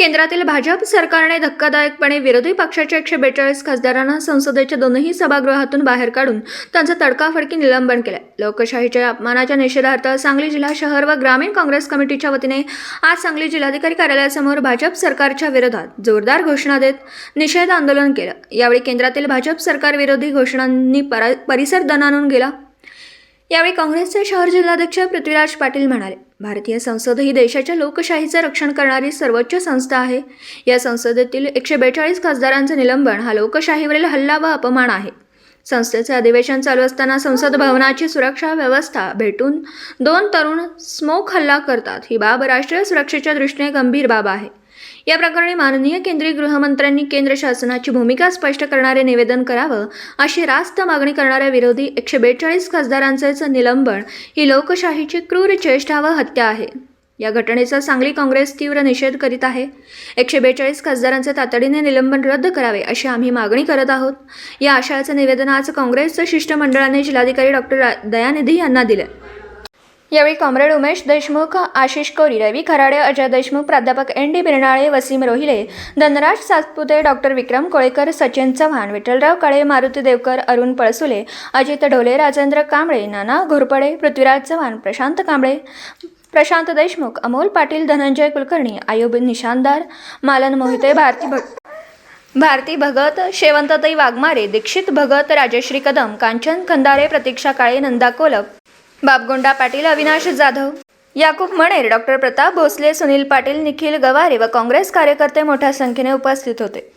केंद्रातील भाजप सरकारने धक्कादायकपणे विरोधी पक्षाच्या एकशे बेचाळीस खासदारांना संसदेच्या दोनही सभागृहातून बाहेर काढून त्यांचं तडकाफडकी निलंबन केलं लोकशाहीच्या अपमानाच्या निषेधार्थ सांगली जिल्हा शहर व ग्रामीण काँग्रेस कमिटीच्या वतीने आज सांगली जिल्हाधिकारी कार्यालयासमोर भाजप सरकारच्या विरोधात जोरदार घोषणा देत निषेध आंदोलन केलं. यावेळी केंद्रातील भाजप सरकार विरोधी घोषणांनी परिसर दणानून गेला. यावेळी काँग्रेसचे शहर जिल्हाध्यक्ष पृथ्वीराज पाटील म्हणाले भारतीय संसद ही देशाच्या लोकशाहीचं रक्षण करणारी सर्वोच्च संस्था आहे. या संसदेतील एकशे बेचाळीस खासदारांचं निलंबन हा लोकशाहीवरील हल्ला व अपमान आहे. संस्थेचे अधिवेशन चालू असताना संसद भवनाची सुरक्षा व्यवस्था भेटून दोन तरुण स्मोक हल्ला करतात. ही बाब राष्ट्रीय सुरक्षेच्या दृष्टीने गंभीर बाब आहे. या प्रकरणी माननीय केंद्रीय गृहमंत्र्यांनी केंद्र शासनाची भूमिका स्पष्ट करणारे निवेदन करावं अशी रास्त मागणी करणाऱ्या विरोधी एकशे बेचाळीस खासदारांचे निलंबन ही लोकशाहीची क्रूर चेष्टा व हत्या आहे. या घटनेचा सांगली काँग्रेस तीव्र निषेध करीत आहे. एकशे बेचाळीस खासदारांचे तातडीने निलंबन रद्द करावे अशी आम्ही मागणी करत आहोत. या आशयाचं निवेदन आज काँग्रेसच्या शिष्टमंडळाने जिल्हाधिकारी डॉक्टर दयानिधी यांना दिलं. यावेळी कॉम्रेड उमेश देशमुख आशिष कोरी रवी खराडे अजय देशमुख प्राध्यापक N D Birnale Wasim Rohile Dhanraj Satpute doctor Vikram Kolekar Sachin Chavan Vitthalrao Kale Maruti Devkar Arun Palsule Ajit Dhole Rajendra Kamble Nana Ghorpade Prithviraj Chavan Prashant Kamble Prashant Deshmukh Amol Patil Dhananjay Kulkarni Ayub Nishandar Malan Mohite Bharati Bhat Bharati Bhagat Shevanttai Waghmare Dixit Bhagat Rajashri Kadam Kanchan Khandare Pratiksha Kale Nanda Kolap Babgonda Patil Avinash Jadhav Yakub Maner doctor Pratap Bhosale Sunil Patil Nikhil Gaware व काँग्रेस कार्यकर्ते मोठ्या संख्येने उपस्थित होते.